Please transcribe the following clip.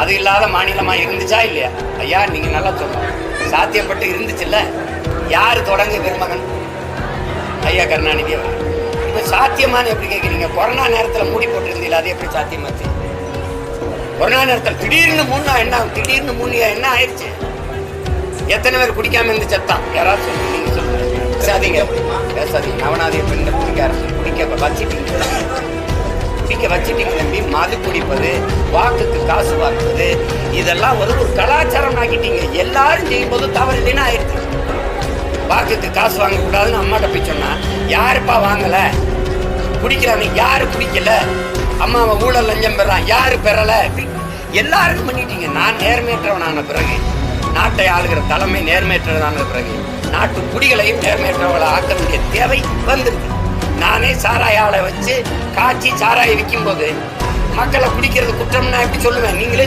அது இல்லாத மாநிலமாக இருந்துச்சா இல்லையா? ஐயா நீங்கள் நல்லா சொல்லுங்க. சாத்தியப்பட்டு இருந்துச்சுல்ல? யார் தொடங்க பெருமகன் ஐயா கருணாநிதி அவர் இப்போ சாத்தியமானு எப்படி கேட்குறீங்க கொரோனா நேரத்தில் மூடி போட்டிருந்தீங்களா அது எப்படி சாத்தியமாச்சு கொரோனா நேரத்தில் திடீர்னு மூணா என்ன திடீர்னு மூணியா என்ன ஆயிடுச்சு எத்தனை பேர் குடிக்காம இருந்து செத்தான்? யாராவது சொல்லுங்க நீங்கள் சொல்லுங்க. பேசாதீங்க. பேசாதீங்க. நவநாதிய பெண்ணை குடிக்க அரசு குடிக்க வச்சிட்டீங்க. குடிக்க வச்சிட்டீங்க மது குடிப்பது வாக்குக்கு காசு வாங்குவது இதெல்லாம் ஒரு ஒரு கலாச்சாரம் ஆக்கிட்டீங்க எல்லாரும் செய்யும்போது தவறு இல்லைன்னு ஆயிடுச்சு. வாக்குக்கு காசு வாங்கக்கூடாதுன்னு அம்மாட்ட போய் சொன்னா யாருப்பா வாங்கல? குடிக்கிறாங்க யாரு குடிக்கல? அம்மாவை ஊழல் லஞ்சம் பெறான் யாரு பெறல? எல்லாருக்கும் பண்ணிட்டீங்க. நான் நேர்மையற்றவனான பிறகு நாட்டை ஆளுகிற தலைமை நேர்மையற்றவனான பிறகு நாட்டு குடிகளையும் நேர்மையற்றவர்களை ஆக்க வேண்டிய தேவை வந்திருக்கு. நானே சாராய ஆளை வச்சு காய்ச்சி சாராய விற்கும் போது மக்களை குடிக்கிறது குற்றம்னா எப்படி சொல்லுவேன்? நீங்களே